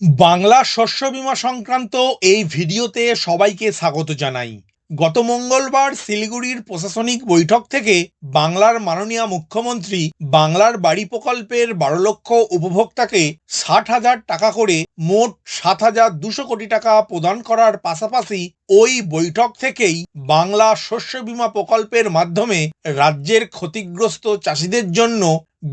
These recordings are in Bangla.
বাংলা শস্য বীমা সংক্রান্ত এই ভিডিওতে সবাইকে স্বাগত জানাই। গত মঙ্গলবার শিলিগুড়ির প্রশাসনিক বৈঠক থেকে বাংলার মাননীয় মুখ্যমন্ত্রী বাংলার বাড়ি প্রকল্পের বারো লক্ষ উপভোক্তাকে ষাট হাজার টাকা করে মোট সাত হাজার দুশো কোটি টাকা প্রদান করার পাশাপাশি ওই বৈঠক থেকেই বাংলা শস্য বীমা প্রকল্পের মাধ্যমে রাজ্যের ক্ষতিগ্রস্ত চাষিদের জন্য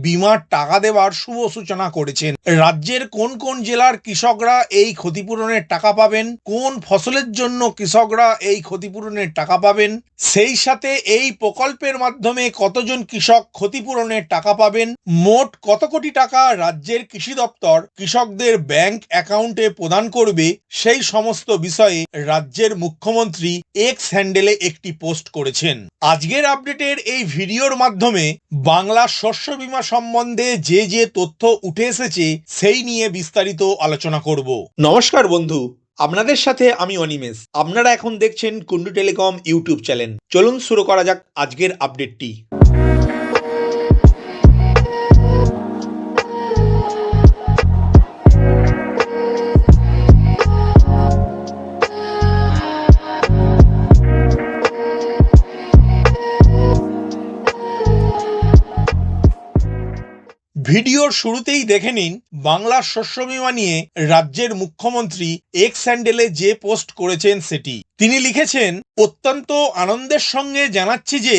বিমার টাকা দেওয়ার শুভ সূচনা করেছেন। রাজ্যের কোন কোন জেলার কৃষকরা এই ক্ষতিপূরণের টাকা পাবেন? কোন ফসলের জন্য কৃষকরা এই ক্ষতিপূরণের টাকা পাবেন? সেই সাথে এই প্রকল্পের মাধ্যমে কতজন কৃষক ক্ষতিপূরণের টাকা পাবেন? মোট কত কোটি টাকা রাজ্যের কৃষি দপ্তর কৃষকদের ব্যাংক অ্যাকাউন্টে প্রদান করবে? সেই সমস্ত বিষয়ে রাজ্যের মুখ্যমন্ত্রী এক্স হ্যান্ডেলে একটি পোস্ট করেছেন। আজকের আপডেটের এই ভিডিওর মাধ্যমে বাংলা শস্য বীমা সম্বন্ধে যে যে তথ্য উঠে এসেছে, সেই নিয়ে বিস্তারিত আলোচনা করব। নমস্কার বন্ধু, আপনাদের সাথে আমি অনিমেষ। আপনারা এখন দেখছেন কুন্ডু টেলিকম ইউটিউব চ্যানেল। চলুন শুরু করা যাক আজকের আপডেটটি। ভিডিওর শুরুতেই দেখে নিন বাংলার শস্য বিমা নিয়ে রাজ্যের মুখ্যমন্ত্রী এক্স হ্যান্ডেলে যে পোস্ট করেছেন সেটি। তিনি লিখেছেন, অত্যন্ত আনন্দের সঙ্গে জানাচ্ছি যে,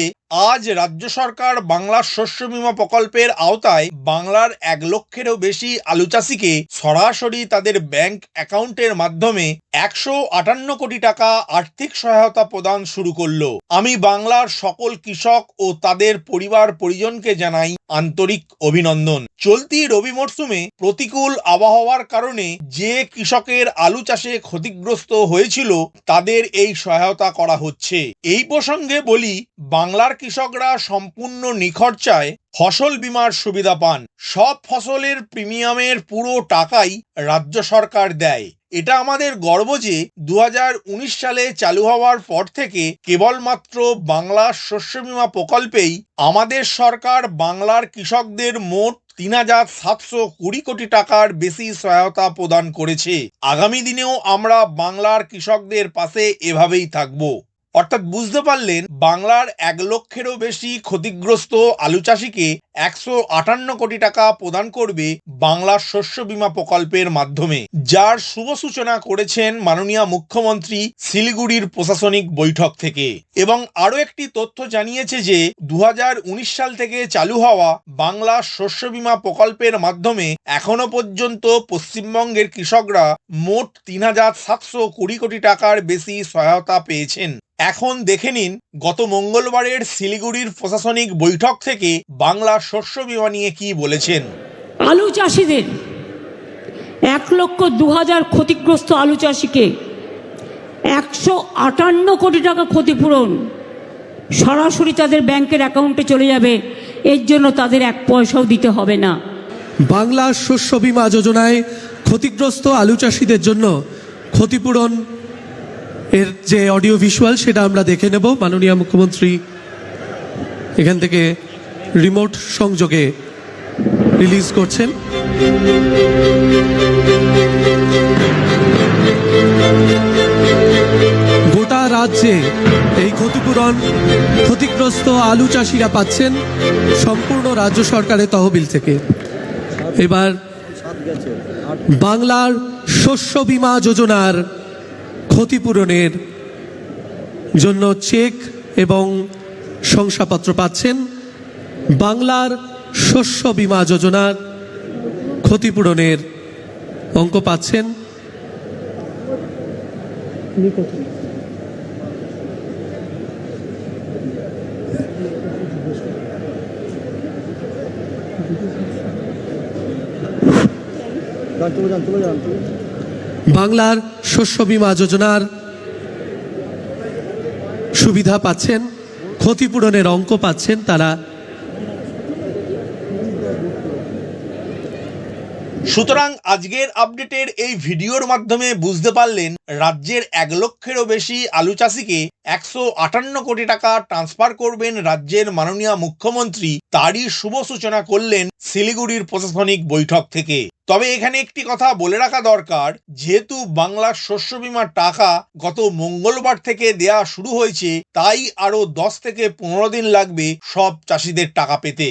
আজ রাজ্য সরকার বাংলার শস্য বীমা প্রকল্পের আওতায় বাংলার এক লক্ষেরও বেশি আলু চাষিকে সরাসরি তাদের ব্যাংক অ্যাকাউন্টের মাধ্যমে একশো আটান্ন কোটি টাকা আর্থিক সহায়তা প্রদান শুরু করল। আমি বাংলার সকল কৃষক ও তাদের পরিবার পরিজনকে জানাই আন্তরিক অভিনন্দন। চলতি রবি মরশুমে প্রতিকূল আবহাওয়ার কারণে যে কৃষকের আলু চাষে ক্ষতিগ্রস্ত হয়েছিল, তাদের এই সহায়তা করা হচ্ছে। এই প্রসঙ্গে বলি, বাংলার কৃষকরা সম্পূর্ণ নিখরচায় ফসল বীমার সুবিধা পান। সব ফসলের প্রিমিয়ামের পুরো টাকাই রাজ্য সরকার দেয়। এটা আমাদের গর্ব যে দু হাজার উনিশ সালে চালু হওয়ার পর থেকে কেবলমাত্র বাংলার শস্য বীমা প্রকল্পেই আমাদের সরকার বাংলার কৃষকদের মোট তিন হাজার সাতশো কুড়ি কোটি টাকার বেশি সহায়তা প্রদান করেছে। আগামী দিনেও আমরা বাংলার কৃষকদের পাশে এভাবেই থাকব। অর্থাৎ বুঝতে পারলেন, বাংলার এক লক্ষেরও বেশি ক্ষতিগ্রস্ত আলু চাষিকে একশো আটান্ন কোটি টাকা প্রদান করবে বাংলার শস্য বীমা প্রকল্পের মাধ্যমে, যার শুভ সূচনা করেছেন মাননীয় মুখ্যমন্ত্রী শিলিগুড়ির প্রশাসনিক বৈঠক থেকে। এবং আরও একটি তথ্য জানিয়েছে যে, দুহাজার উনিশ সাল থেকে চালু হওয়া বাংলা শস্য বীমা প্রকল্পের মাধ্যমে এখনও পর্যন্ত পশ্চিমবঙ্গের কৃষকরা মোট তিন হাজার সাতশো কুড়ি কোটি টাকার বেশি সহায়তা পেয়েছেন। এখন দেখে নিন, গত মঙ্গলবারের শিলিগুড়ির প্রশাসনিক বৈঠক থেকে বাংলা শস্য বিমা নিয়ে কি বলেছেন? আলু চাষিদের এক লক্ষ দু হাজার ক্ষতিগ্রস্ত আলু চাষিকে একশো আটান্ন কোটি টাকা ক্ষতিপূরণ। সরাসরি তাদের ব্যাংকের অ্যাকাউন্টে চলে যাবে। এর জন্য তাদের এক পয়সাও দিতে হবে না। বাংলা শস্য বীমা যোজনায় ক্ষতিগ্রস্ত আলু চাষিদের জন্য ক্ষতিপূরণ এর যে অডিও ভিজুয়াল সেটা আমরা দেখে নেব। মাননীয় মুখ্যমন্ত্রী এখান থেকে রিমোট সংযোগে রিলিজ করছেন। গোটা রাজ্যে এই ক্ষতিপূরণ ক্ষতিগ্রস্ত আলু চাষিরা পাচ্ছেন সম্পূর্ণ রাজ্য সরকারের তহবিল থেকে। এবার বাংলার শস্য বীমা যোজনার ক্ষতিপূরণের জন্য চেক এবং শংসাপত্র পাচ্ছেন বাংলার শস্য বীমা যোজনার ক্ষতিপূরণের অঙ্ক পাচ্ছেন। বাংলার শস্য বীমা যোজনার সুবিধা পাচ্ছেন, ক্ষতিপূরণের অঙ্ক পাচ্ছেন তারা সুতরাং আজকের আপডেটের এই ভিডিওর মাধ্যমে বুঝতে পারলেন রাজ্যের এক লক্ষেরও বেশি আলু চাষিকে একশো আটান্ন কোটি টাকা ট্রান্সফার করবেন রাজ্যের মাননীয় মুখ্যমন্ত্রী। তারই শুভ সূচনা করলেন শিলিগুড়ির প্রশাসনিক বৈঠক থেকে। তবে এখানে একটি কথা বলে রাখা দরকার, যেহেতু বাংলার শস্য বীমার টাকা গত মঙ্গলবার থেকে দেয়া শুরু হয়েছে, তাই আরও দশ থেকে পনেরো দিন লাগবে সব চাষিদের টাকা পেতে।